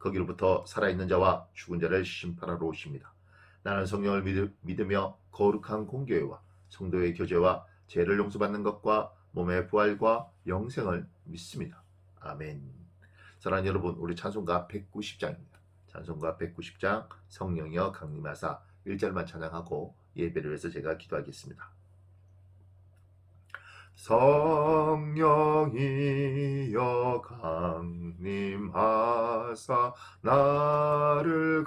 거기로부터 살아있는 자와 죽은 자를 심판하러 오십니다. 나는 성령을 믿으, 믿으며 거룩한 공교회와 성도의 교제와 죄를 용서받는 것과 몸의 부활과 영생을 믿습니다. 아멘. 사랑하는 여러분, 우리 찬송가 190장입니다. 찬송가 190장 성령여 강림하사 1절만 찬양하고 예배를 위해서 제가 기도하겠습니다. 성령이여 강림하사 나를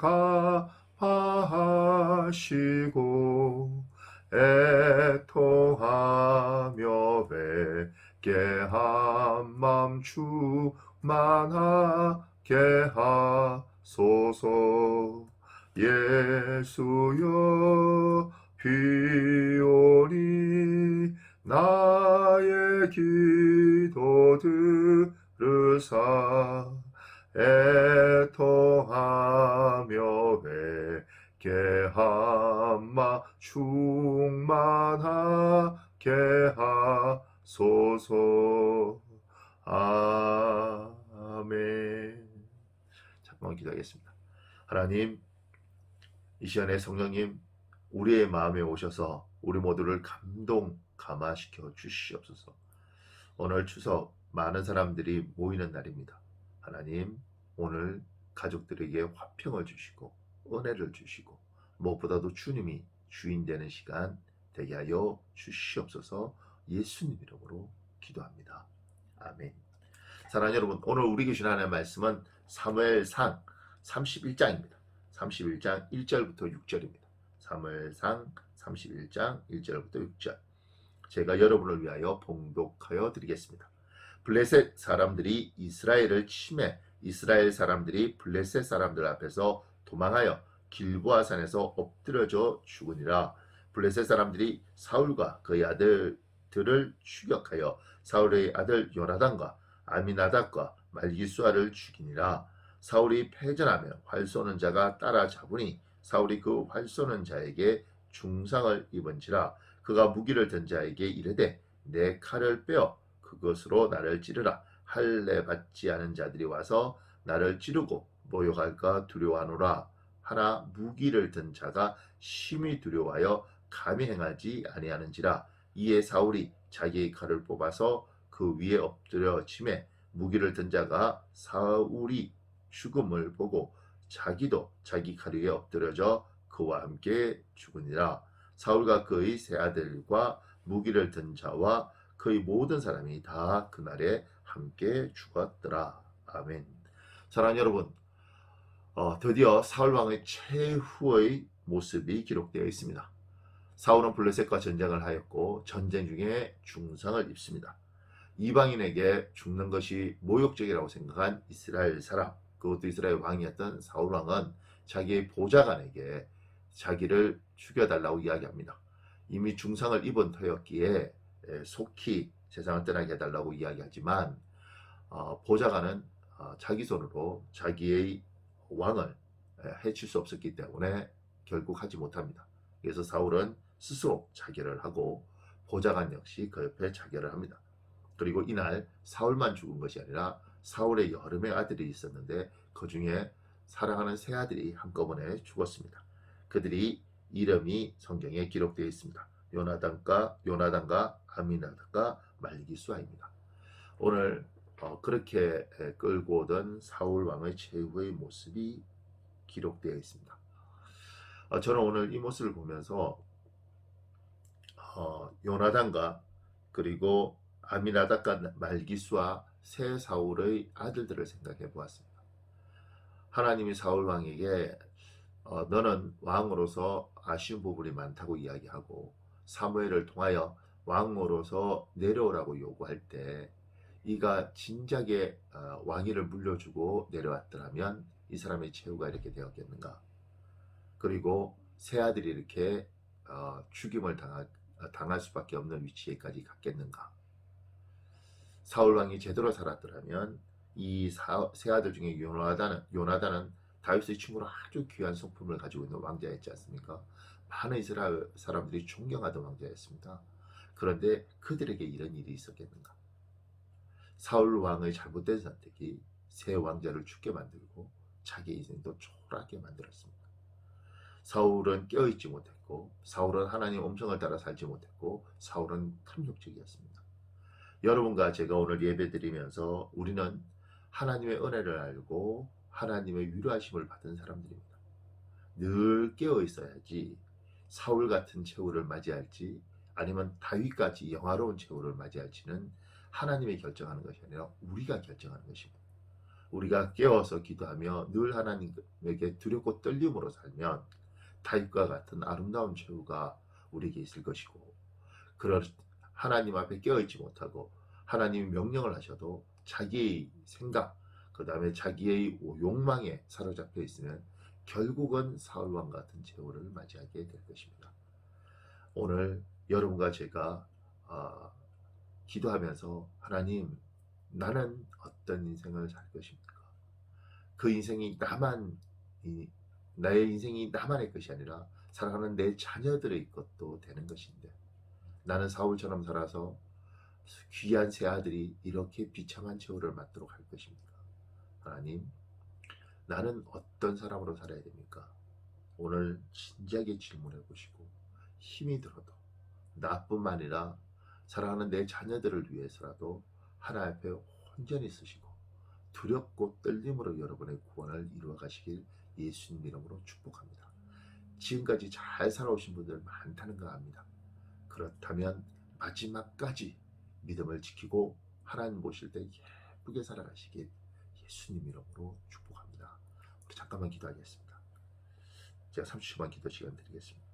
가하시고 애통하며 뵙게 한맘 충만하게 하소서. 예수여 비오니 나의 기도 들으사 애통하며 한마 충만하게 하소서. 아멘. 잠깐만 기도하겠습니다. 하나님 이 시간에 성령님 우리의 마음에 오셔서 우리 모두를 감동 감화시켜 주시옵소서. 오늘 추석 많은 사람들이 모이는 날입니다. 하나님 오늘 가족들에게 화평을 주시고 은혜를 주시고 무엇보다도 주님이 주인 되는 시간 되게 하여 주시옵소서. 예수님 이름으로 기도합니다. 아멘. 사랑하는 여러분, 오늘 우리 교신 하나의 말씀은 사무엘상 31장입니다. 31장 1절부터 6절입니다. 사무엘상 31장 1절부터 6절. 제가 여러분을 위하여 봉독하여 드리겠습니다. 블레셋 사람들이 이스라엘을 침해 이스라엘 사람들이 블레셋 사람들 앞에서 도망하여 길보아 산에서 엎드려져 죽으니라. 블레셋 사람들이 사울과 그의 아들들을 추격하여 사울의 아들 요나단과 아미나답과 말기수아를 죽이니라. 사울이 패전하며 활 쏘는 자가 따라잡으니 사울이 그 활 쏘는 자에게 중상을 입은지라 그가 무기를 든 자에게 이르되 내 칼을 빼어 그것으로 나를 찌르라. 할례 받지 않은 자들이 와서 나를 찌르고 모욕할까 두려워하노라. 하나 무기를 든 자가 심히 두려워하여 감히 행하지 아니하는지라. 이에 사울이 자기의 칼을 뽑아서 그 위에 엎드려 치매 무기를 든 자가 사울이 죽음을 보고 자기도 자기 칼 위에 엎드려져 그와 함께 죽으니라 사울과 그의 세 아들과 무기를 든 자와 그의 모든 사람이 다 그날에 함께 죽었더라. 아멘. 사랑하는 여러분 어, 드디어 사울 왕의 최후의 모습이 기록되어 있습니다. 사울은 블레셋과 전쟁을 하였고 전쟁 중에 중상을 입습니다. 이방인에게 죽는 것이 모욕적이라고 생각한 이스라엘 사람 그것도 이스라엘 왕이었던 사울 왕은 자기의 보좌관에게 자기를 죽여달라고 이야기합니다. 이미 중상을 입은 터였기에 속히 세상을 떠나게 해달라고 이야기하지만 어, 보좌관은 어, 자기 손으로 자기의 왕을 해칠 수 없었기 때문에 결국 하지 못합니다. 그래서 사울은 스스로 자결을 하고 보좌관 역시 그 옆에 자결을 합니다. 그리고 이날 사울만 죽은 것이 아니라 사울의 여러 명의 아들이 있었는데 그 중에 사랑하는 세 아들이 한꺼번에 죽었습니다. 그들이 이름이 성경에 기록되어 있습니다. 요나단과 요나단과 아미나단과 말기수아입니다. 오늘 어, 그렇게 끌고 오던 사울 왕의 최후의 모습이 기록되어 있습니다. 어, 저는 오늘 이 모습을 보면서 어, 요나단과 그리고 아미나답과 말기수와 새 사울의 아들들을 생각해 보았습니다. 하나님이 사울 왕에게 어, 너는 왕으로서 아쉬운 부분이 많다고 이야기하고 사무엘을 통하여 왕으로서 내려오라고 요구할 때 이가 진작에 어, 왕위를 물려주고 내려왔더라면 이 사람의 최후가 이렇게 되었겠는가? 그리고 세 아들이 이렇게 어, 죽임을 당할, 당할 수밖에 없는 위치에까지 갔겠는가? 사울 왕이 제대로 살았더라면 이세 아들 중에 요나단은 요나단은 다윗의 친구로 아주 귀한 성품을 가지고 있는 왕자였지 않습니까? 많은 이스라엘 사람들이 존경하던 왕자였습니다. 그런데 그들에게 이런 일이 있었겠는가? 사울 왕의 잘못된 선택이 새 왕자를 죽게 만들고 자기 인생도 초라하게 만들었습니다. 사울은 깨어있지 못했고 사울은 하나님 음성을 따라 살지 못했고 사울은 탐욕적이었습니다. 여러분과 제가 오늘 예배드리면서 우리는 하나님의 은혜를 알고 하나님의 위로하심을 받은 사람들입니다. 늘 깨어 있어야지 사울 같은 최후를 맞이할지 아니면 다윗같이 영화로운 최후를 맞이할지는 하나님이 결정하는 것이 아니라 우리가 결정하는 것입니다. 우리가 깨어서 기도하며 늘 하나님에게 두렵고 떨림으로 살면 다윗과 같은 아름다운 최후가 우리에게 있을 것이고 그런 하나님 앞에 깨어있지 못하고 하나님이 명령을 하셔도 자기의 생각 그 다음에 자기의 욕망에 사로잡혀 있으면 결국은 사울왕 같은 최후를 맞이하게 될 것입니다. 오늘 여러분과 제가 어, 기도하면서 하나님 나는 어떤 인생을 살 것입니까? 그 인생이 나만 이, 나의 인생이 나만의 것이 아니라 살아가는 내 자녀들의 것도 되는 것인데 나는 사울처럼 살아서 귀한 새 아들이 이렇게 비참한 최후를 맞도록 할 것입니까? 하나님, 나는 어떤 사람으로 살아야 됩니까? 오늘 진지하게 질문해 보시고 힘이 들어도 나뿐만 아니라 사랑하는 내 자녀들을 위해서라도 하나 앞에 온전히 쓰시고 두렵고 떨림으로 여러분의 구원을 이루어 가시길 예수님 이름으로 축복합니다. 지금까지 잘 살아오신 분들 많다는 거 압니다. 그렇다면 마지막까지 믿음을 지키고 하나님 보실 때 예쁘게 살아가시길 예수님 이름으로 축복합니다. 우리 잠깐만 기도하겠습니다. 제가 30초만 기도 시간 드리겠습니다.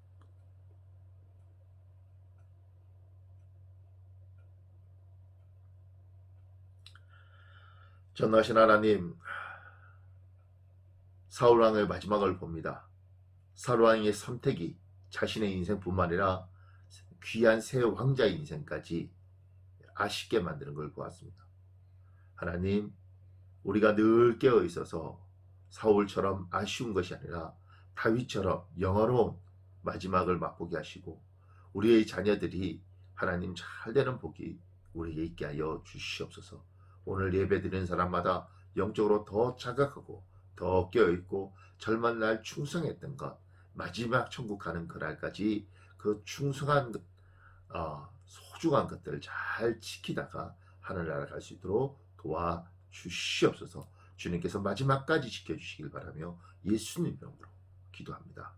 전하신 하나님, 사울왕의 마지막을 봅니다. 사울왕의 선택이 자신의 인생뿐만 아니라 귀한 새 왕자의 인생까지 아쉽게 만드는 걸 보았습니다. 하나님, 우리가 늘 깨어 있어서 사울처럼 아쉬운 것이 아니라 다윗처럼 영화로운 마지막을 맛보게 하시고 우리의 자녀들이 하나님 잘 되는 복이 우리에게 있게 하여 주시옵소서. 오늘 예배 드리는 사람마다 영적으로 더 자각하고 더 깨어있고 젊은 날 충성했던 것 마지막 천국 가는 그날까지 그 충성한 어, 소중한 것들을 잘 지키다가 하늘나라 갈 수 있도록 도와 주시옵소서 주님께서 마지막까지 지켜주시길 바라며 예수님 이름으로 기도합니다.